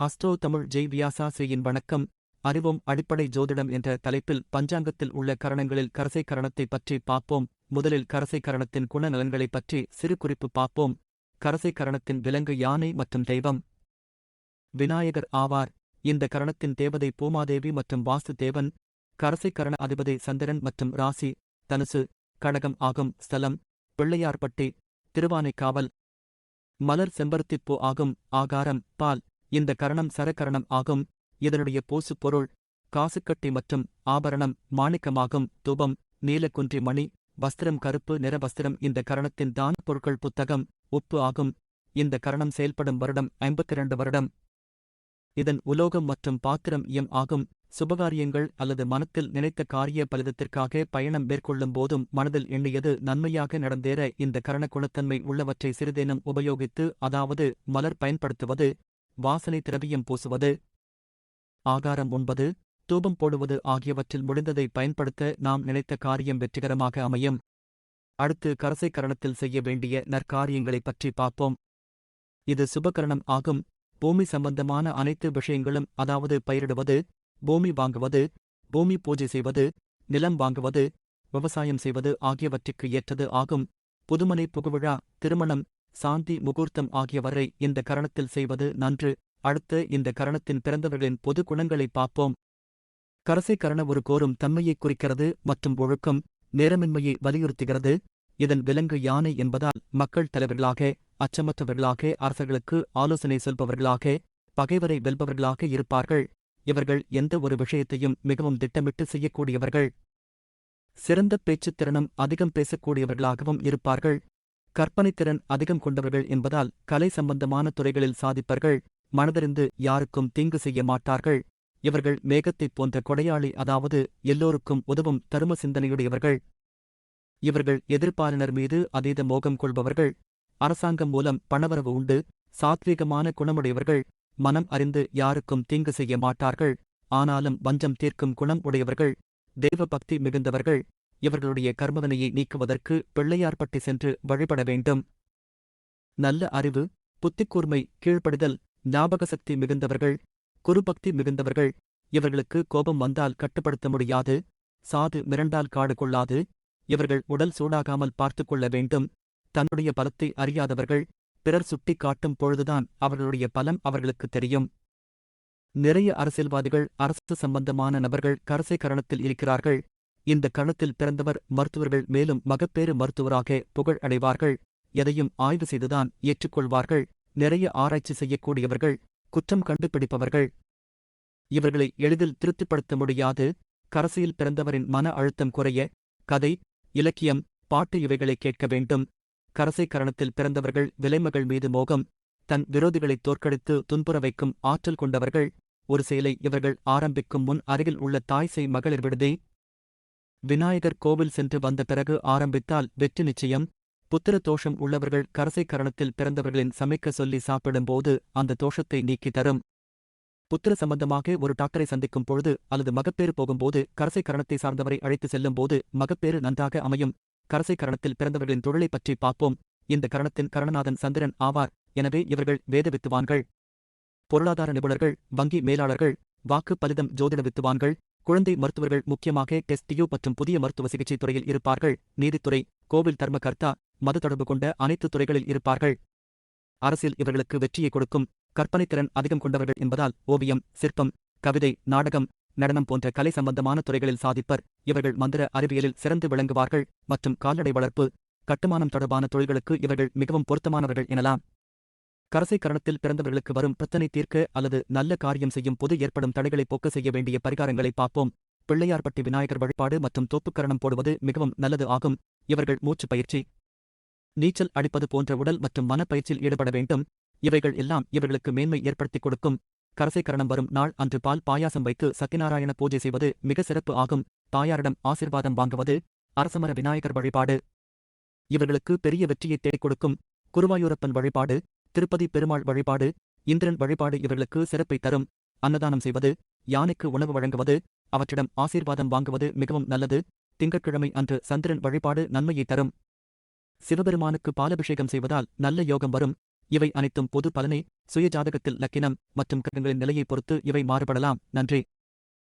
ஹஸ்டோ தமிழ் ஜெய் வியாசா வணக்கம் அறிவும் அடிப்படை ஜோதிடம் என்ற தலைப்பில் பஞ்சாங்கத்தில் உள்ள கரணங்களில் கரசை கரணத்தை பற்றி பார்ப்போம். முதலில் கரசை கரணத்தின் குணநலன்களைப் பற்றி சிறு குறிப்பு பார்ப்போம். கரசை கரணத்தின் விலங்கு யானை மற்றும் தெய்வம். விநாயகர் ஆவார். இந்த கரணத்தின் தேவதை பூமாதேவி மற்றும் வாஸ்து தேவன் கரசை கரண அதிபதி சந்திரன் மற்றும் ராசி தனுசு கடகம் ஆகும். ஸ்தலம் பிள்ளையார்பட்டி திருவானைக்காவல். மலர் செம்பருத்திப்பூ ஆகும். ஆகாரம் பால். இந்த கரணம் சரக்கரணம் ஆகும். இதனுடைய பூசு பொருள் காசுக்கட்டி மற்றும் ஆபரணம் மாணிக்கமாகும் தூபம் நீலக்குன்றி மணி வஸ்திரம் கருப்பு நிற வஸ்திரம் இந்த கரணத்தின் தான பொருட்கள் புத்தகம் உப்பு ஆகும். இந்த கரணம் செயல்படும் வருடம் ஐம்பத்திரண்டு வருடம். இதன் உலோகம் மற்றும் பாத்திரம் எம் ஆகும். சுபகாரியங்கள் அல்லது மனத்தில் நினைத்த காரிய பலிதத்திற்காக பயணம் மேற்கொள்ளும் போதும் மனதில் எண்ணியது நன்மையாக நடந்தேற. இந்த கரண குணத்தன்மை உள்ளவற்றை சிறிதேனும் உபயோகித்து அதாவது மலர் பயன்படுத்துவது வாசனை திரவியம் பூசுவது. ஆகாரம் உண்பது தூபம் போடுவது ஆகியவற்றில் முடிந்ததை பயன்படுத்த நாம் நினைத்த காரியம் வெற்றிகரமாக அமையும். அடுத்து கரசை கரணத்தில் செய்ய வேண்டிய நற்காரியங்களைப் பற்றி பார்ப்போம். இது சுபகரணம் ஆகும். பூமி சம்பந்தமான அனைத்து விஷயங்களும் அதாவது பயிரிடுவது பூமி வாங்குவது பூமி பூஜை செய்வது நிலம் வாங்குவது விவசாயம் செய்வது ஆகியவற்றுக்கு ஏற்றது ஆகும். புதுமனை புகுவிழா திருமணம் சாந்தி முகூர்த்தம் ஆகியவரை இந்த கரணத்தில் செய்வது நன்று. அடுத்து இந்த கரணத்தின் பிறந்தவர்களின் பொது குணங்களை பார்ப்போம். கரசை கரண ஒரு கோரும் தன்மையைக் குறிக்கிறது மற்றும் ஒழுக்கம் நேரமின்மையை வலியுறுத்துகிறது. இதன் விலங்கு யானை என்பதால் மக்கள் தலைவர்களாக அச்சமற்றவர்களாக அரசர்களுக்கு ஆலோசனை சொல்பவர்களாக பகைவரை வெல்பவர்களாக இருப்பார்கள். இவர்கள் எந்த ஒரு விஷயத்தையும் மிகவும் திட்டமிட்டு செய்யக்கூடியவர்கள். சிறந்த பேச்சுத் திறனும் அதிகம் பேசக்கூடியவர்களாகவும் இருப்பார்கள். கற்பனைத்திறன் அதிகம் கொண்டவர்கள் என்பதால் கலை சம்பந்தமான துறைகளில் சாதிப்பர்கள் மனதறிந்து யாருக்கும் தீங்கு செய்ய மாட்டார்கள். இவர்கள் மேகத்தைப் போன்ற கொடையாளி அதாவது எல்லோருக்கும் உதவும் தரும சிந்தனையுடையவர்கள். இவர்கள் எதிர்ப்பாளனர் மீது அதீத மோகம் கொள்பவர்கள். அரசாங்கம் மூலம் பணவரவு உண்டு சாத்வீகமான குணமுடையவர்கள். மனம் அறிந்து யாருக்கும் தீங்கு செய்ய மாட்டார்கள். ஆனாலும் வஞ்சம் தீர்க்கும் குணம் உடையவர்கள். தெய்வ பக்தி மிகுந்தவர்கள். இவர்களுடைய கர்மவினையை நீக்குவதற்கு பிள்ளையார்பட்டி சென்று வழிபட வேண்டும். நல்ல அறிவு புத்திக்கூர்மை கீழ்ப்படிதல் ஞாபகசக்தி மிகுந்தவர்கள் குருபக்தி மிகுந்தவர்கள் இவர்களுக்கு கோபம் வந்தால் கட்டுப்படுத்த முடியாது சாது மிரண்டால் காடு கொள்ளாது இவர்கள் உடல் சூடாகாமல் பார்த்து கொள்ள வேண்டும். தன்னுடைய பலத்தை அறியாதவர்கள் பிறர் சுட்டிக் காட்டும் பொழுதுதான் அவர்களுடைய பலம் அவர்களுக்கு தெரியும். நிறைய அரசியல்வாதிகள் அரசு சம்பந்தமான நபர்கள் கரசை கரணத்தில் இருக்கிறார்கள். இந்த கணத்தில் பிறந்தவர் மருத்துவர்கள் மேலும் மகப்பேறு மருத்துவராக புகழ் அடைவார்கள். எதையும் ஆய்வு செய்துதான் ஏற்றுக்கொள்வார்கள். நிறைய ஆராய்ச்சி செய்யக்கூடியவர்கள் குற்றம் கண்டுபிடிப்பவர்கள். இவர்களை எளிதில் திருப்திப்படுத்த முடியாது. கரசையில் பிறந்தவரின் மன அழுத்தம் குறைய கதை இலக்கியம் பாட்டு இவைகளை கேட்க வேண்டும். கரசை கரணத்தில் பிறந்தவர்கள் விலைமகள் மீது மோகம் தன் விரோதிகளைத் தோற்கடித்து துன்புற வைக்கும் ஆற்றல் கொண்டவர்கள். ஒரு செயலை இவர்கள் ஆரம்பிக்கும் முன் அருகில் உள்ள தாய் செய் மகளிர் விடுதே விநாயகர் கோவில் சென்று வந்த பிறகு ஆரம்பித்தால் வெற்றி நிச்சயம். புத்திர தோஷம் உள்ளவர்கள் கரசை கரணத்தில் பிறந்தவர்களின் சமைக்க சொல்லி சாப்பிடும்போது அந்த தோஷத்தை நீக்கி தரும். புத்திர சம்பந்தமாக ஒரு டாக்டரை சந்திக்கும் பொழுது அல்லது மகப்பேறு போகும்போது கரசை கரணத்தை சார்ந்தவரை அழைத்து செல்லும் போது மகப்பேறு நன்றாக அமையும். கரசை கரணத்தில் பிறந்தவர்களின் தொழிலை பற்றி பார்ப்போம். இந்த கரணத்தின் கரணநாதன் சந்திரன் ஆவார். எனவே இவர்கள் வேத வித்துவான்கள் பொருளாதார நிபுணர்கள் வங்கி மேலாளர்கள் வாக்கு பலிதம் ஜோதிட வித்துவான்கள் குழந்தை மருத்துவர்கள் முக்கியமாக டெஸ்டியூ மற்றும் புதிய மருத்துவ சிகிச்சை துறையில் இருப்பார்கள். நீதித்துறை கோவில் தர்மகர்த்தா மது தொடர்பு கொண்ட அனைத்து துறைகளில் இருப்பார்கள். அரசியல் இவர்களுக்கு வெற்றியை கொடுக்கும் கற்பனைத்திறன் அதிகம் கொண்டவர்கள் என்பதால் ஓவியம் சிற்பம் கவிதை நாடகம் நடனம் போன்ற கலை சம்பந்தமான துறைகளில் சாதிப்பர். இவர்கள் மந்திர அறிவியலில் சிறந்து விளங்குவார்கள் மற்றும் கால்நடை வளர்ப்பு கட்டுமானம் தொடர்பான தொழில்களுக்கு இவர்கள் மிகவும் பொருத்தமானவர்கள் எனலாம். கரணத்தில் பிறந்தவர்களுக்கு வரும் பிரச்சனை தீர்க்க அல்லது நல்ல காரியம் செய்யும் போது ஏற்படும் தடைகளை போக்க செய்ய வேண்டிய பரிகாரங்களை பார்ப்போம். பிள்ளையார்பட்டி விநாயகர் வழிபாடு மற்றும் தோப்புக்கரணம் போடுவது மிகவும் நல்லது ஆகும். இவர்கள் மூச்சு பயிற்சி நீச்சல் அடிப்பது போன்ற உடல் மற்றும் மனப்பயிற்சியில் ஈடுபட வேண்டும். இவைகள் எல்லாம் இவர்களுக்கு மேன்மை ஏற்படுத்திக் கொடுக்கும். கரசை கரணம் வரும் நாள் அன்று பால் பாயாசம் வைத்து சத்யநாராயண பூஜை செய்வது மிக சிறப்பு ஆகும். தாயாரிடம் ஆசிர்வாதம் வாங்குவது அரசமர விநாயகர் வழிபாடு. இவர்களுக்கு பெரிய வெற்றியை தேடிக் கொடுக்கும். குருவாயூரப்பன் வழிபாடு திருப்பதி பெருமாள் வழிபாடு இந்திரன் வழிபாடு இவர்களுக்கு சிறப்பை தரும். அன்னதானம் செய்வது யானைக்கு உணவு வழங்குவது அவற்றிடம் ஆசீர்வாதம் வாங்குவது மிகவும் நல்லது. திங்கட்கிழமை அன்று சந்திரன் வழிபாடு நன்மையை தரும். சிவபெருமானுக்கு பாலபிஷேகம் செய்வதால் நல்ல யோகம் வரும். இவை அனைத்தும் பொது பலனே. சுயஜாதகத்தில் லக்கினம் மற்றும் கிரகங்களின் நிலையைப் பொறுத்து இவை மாறுபடலாம். நன்றி.